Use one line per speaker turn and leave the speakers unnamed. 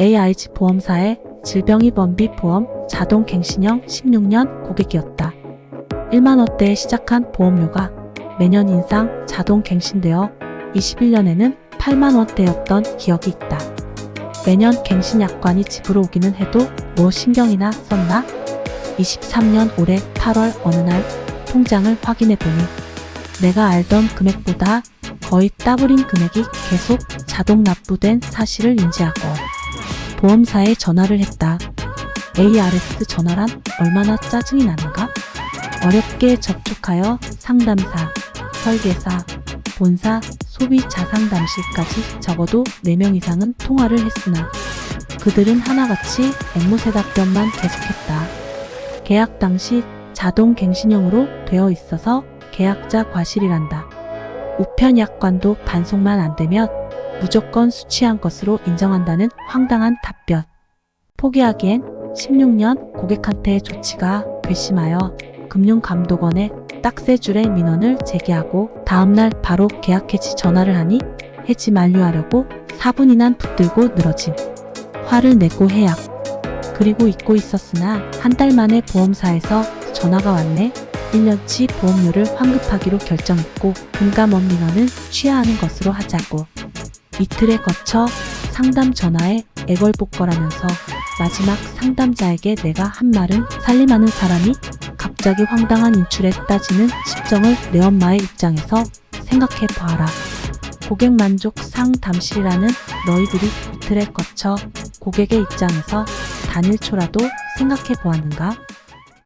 AIG 보험사의 질병입원 비 보험 자동 갱신형 16년 고객이었다. 1만원대에 시작한 보험료가 매년 인상 자동 갱신되어 21년에는 8만원대였던 기억이 있다. 매년 갱신 약관이 집으로 오기는 해도 뭐 신경이나 썼나? 23년 올해 8월 어느 날 통장을 확인해 보니 내가 알던 금액보다 거의 따블인 금액이 계속 자동 납부된 사실을 인지하고 보험사에 전화를 했다. ARS 전화란 얼마나 짜증이 나는가? 어렵게 접촉하여 상담사, 설계사, 본사, 소비자 상담실까지 적어도 4명 이상은 통화를 했으나 그들은 하나같이 앵무새 답변만 계속했다. 계약 당시 자동 갱신형으로 되어 있어서 계약자 과실이란다. 우편 약관도 반송만 안 되면 무조건 수취한 것으로 인정한다는 황당한 답변. 포기하기엔 16년 고객한테의 조치가 괘씸하여 금융감독원에 딱 세 줄의 민원을 제기하고 다음날 바로 계약 해지 전화를 하니 해지 만료하려고 4분이나 붙들고 늘어짐. 화를 내고 해약. 그리고 잊고 있었으나 한 달 만에 보험사에서 전화가 왔네. 1년치 보험료를 환급하기로 결정했고 금감원 민원은 취하하는 것으로 하자고. 이틀에 거쳐 상담 전화에 애걸복걸하면서 마지막 상담자에게 내가 한 말은 살림하는 사람이 갑자기 황당한 인출에 따지는 심정을 내 엄마의 입장에서 생각해 보아라. 고객 만족 상담실이라는 너희들이 이틀에 거쳐 고객의 입장에서 단일초라도 생각해 보았는가?